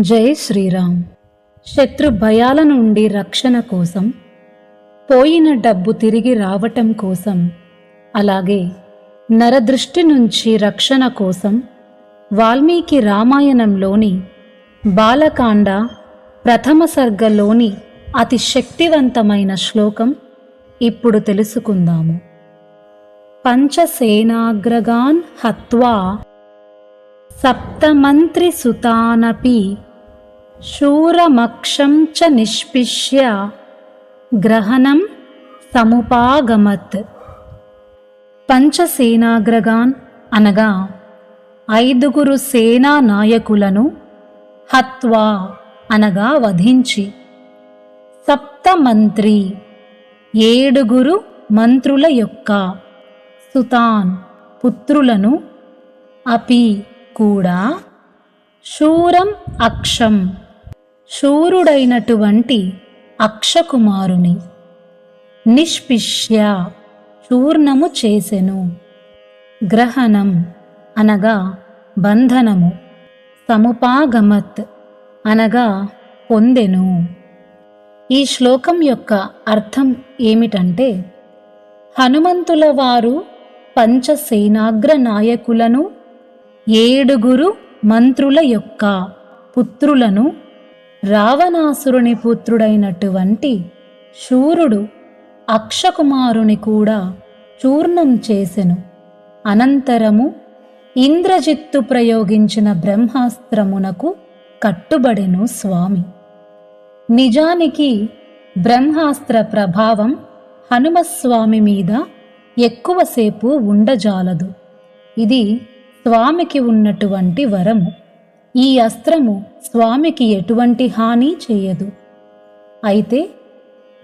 జై శ్రీరామ్. శత్రు భయాల నుండి రక్షణ కోసం పోయిన డబ్బు తిరిగి రావటం కోసం అలాగే నరదృష్టి నుంచి రక్షణ కోసం వాల్మీకి రామాయణంలోని బాలకాండ ప్రథమ సర్గలోని అతి శక్తివంతమైన శ్లోకం ఇప్పుడు తెలుసుకుందాము. పంచసేనాగ్రగాన్ హత్వా సప్తమంత్రి సుతానపి శూరమక్షం చ నిష్పిష్య గ్రహణం సముపాగమత్. పంచసేనాగ్రగాన్ అనగా ఐదుగురు సేనా నాయకులను హత్వా అనగా వధించి. సప్తమంత్రి ఏడుగురు మంత్రుల యొక్క సుతాన్ పుత్రులను అపి కూడా శూరం అక్షం శూరుడైనటువంటి అక్షకుమారుని నిష్పిష్య చూర్ణము చేసెను. గ్రహణం అనగా బంధనము. సముపాగమత్ అనగా పొందెను. ఈ శ్లోకం యొక్క అర్థం ఏమిటంటే హనుమంతుల వారు పంచసేనాగ్ర నాయకులను ఏడుగురు మంత్రుల యొక్క పుత్రులను రావణాసురుని పుత్రుడైనటువంటి శూరుడు అక్షకుమారుని కూడా చూర్ణం చేసెను. అనంతరము ఇంద్రజిత్తు ప్రయోగించిన బ్రహ్మాస్త్రమునకు కట్టుబడెను స్వామి. నిజానికి బ్రహ్మాస్త్ర ప్రభావం హనుమస్వామి మీద ఎక్కువసేపు ఉండజాలదు. ఇది స్వామికి ఉన్నటువంటి వరము. ఈ అస్త్రము స్వామికి ఎటువంటి హాని చేయదు. అయితే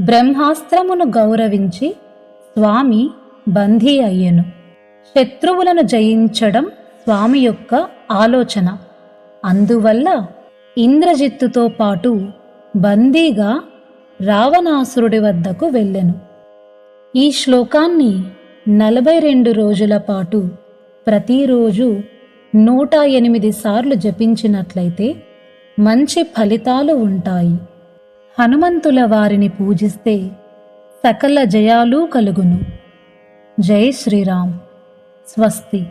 బ్రహ్మాస్త్రమును గౌరవించి స్వామి బందీ అయ్యెను. శత్రువులను జయించడం స్వామి యొక్క ఆలోచన. అందువల్ల ఇంద్రజిత్తుతో పాటు బందీగా రావణాసురుడి వద్దకు వెళ్ళెను. ఈ శ్లోకాన్ని నలభై రెండు రోజుల పాటు ప్రతిరోజు నూట ఎనిమిది సార్లు జపించినట్లయితే మంచి ఫలితాలు ఉంటాయి. హనుమంతుల వారిని పూజిస్తే సకల జయాలు కలుగును. జై శ్రీరామ్. స్వస్తి.